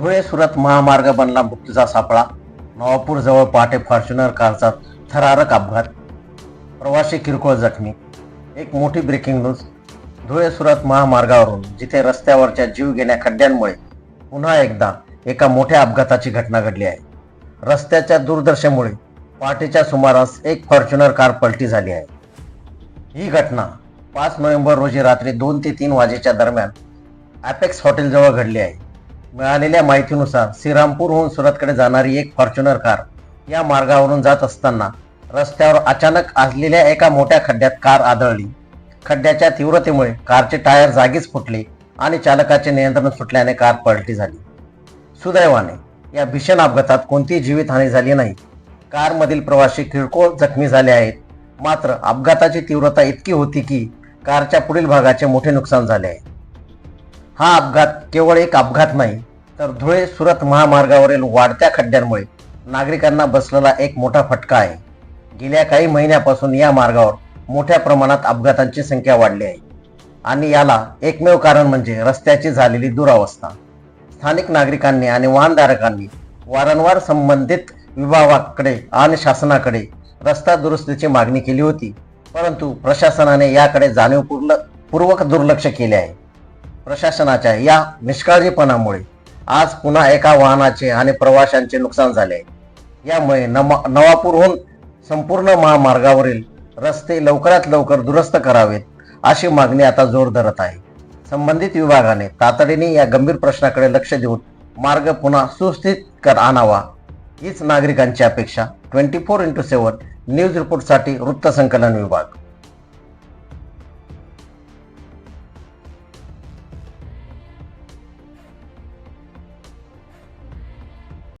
धुळे सुरत महामार्ग बनला मृत्यूचा सापळा. नवापूर जवळ पहाटे फॉर्च्युनर कारचा थरारक अपघात. प्रवासी किरकोळ जखमी. एक मोठी ब्रेकिंग न्यूज धुळे सुरत महामार्गावरून जिथे रस्त्यावरच्या जीव घेण्या खड्ड्यांमुळे पुन्हा एकदा एका मोठ्या अपघाताची घटना घडली आहे. रस्त्याच्या दुर्दशेमुळे पहाटेच्या सुमारास एक फॉर्च्युनर कार पलटी झाली आहे. ही घटना पाच नोव्हेंबर रोजी रात्री दोन ते तीन वाजेच्या दरम्यान ॲपेक्स हॉटेलजवळ घडली आहे. मिळालेल्या माहितीनुसार श्रीरामपूरहून सुरतकडे जाणारी एक फॉर्च्युनर कार या मार्गावरून जात असताना रस्त्यावर अचानक असलेल्या एका मोठ्या खड्ड्यात कार आदळली. खड्ड्याच्या तीव्रतेमुळे कारचे टायर जागीच फुटले आणि चालकाचे नियंत्रण सुटल्याने कार पलटी झाली. सुदैवाने या भीषण अपघातात कोणतीही जीवितहानी झाली नाही. कारमधील प्रवासी किरकोळ जखमी झाले आहेत. मात्र अपघाताची तीव्रता इतकी होती की कारच्या पुढील भागाचे मोठे नुकसान झाले आहे. हा अपघात केवळ एक अपघात नाही तर धुळे सुरत महामार्गावरील वाढत्या खड्ड्यांमुळे नागरिकांना बसलेला एक मोठा फटका आहे. गेल्या काही महिन्यापासून या मार्गावर मोठ्या प्रमाणात अपघातांची संख्या वाढली आहे. आणि याला एकमेव कारण म्हणजे रस्त्याची झालेली दुरावस्था. स्थानिक नागरिकांनी आणि वाहनधारकांनी वारंवार संबंधित विभागाकडे आणि शासनाकडे रस्ता दुरुस्तीची मागणी केली होती परंतु प्रशासनाने याकडे जाणीवपूर्ण पूर्वक दुर्लक्ष केले आहे. प्रशासनाच्या या निष्काळजीपणामुळे आज पुन्हा एका वाहनाचे आणि प्रवाशांचे नुकसान झाले. आहे यामुळे नमा नवापूरहून संपूर्ण महामार्गावरील रस्ते लवकरात लवकर दुरुस्त करावेत अशी मागणी आता जोर धरत आहे. संबंधित विभागाने तातडीने या गंभीर प्रश्नाकडे लक्ष देऊन मार्ग पुन्हा सुस्थित कर आणावा. हीच नागरिकांची अपेक्षा. Twenty four into seven news रिपोर्टसाठी वृत्तसंकलन विभाग.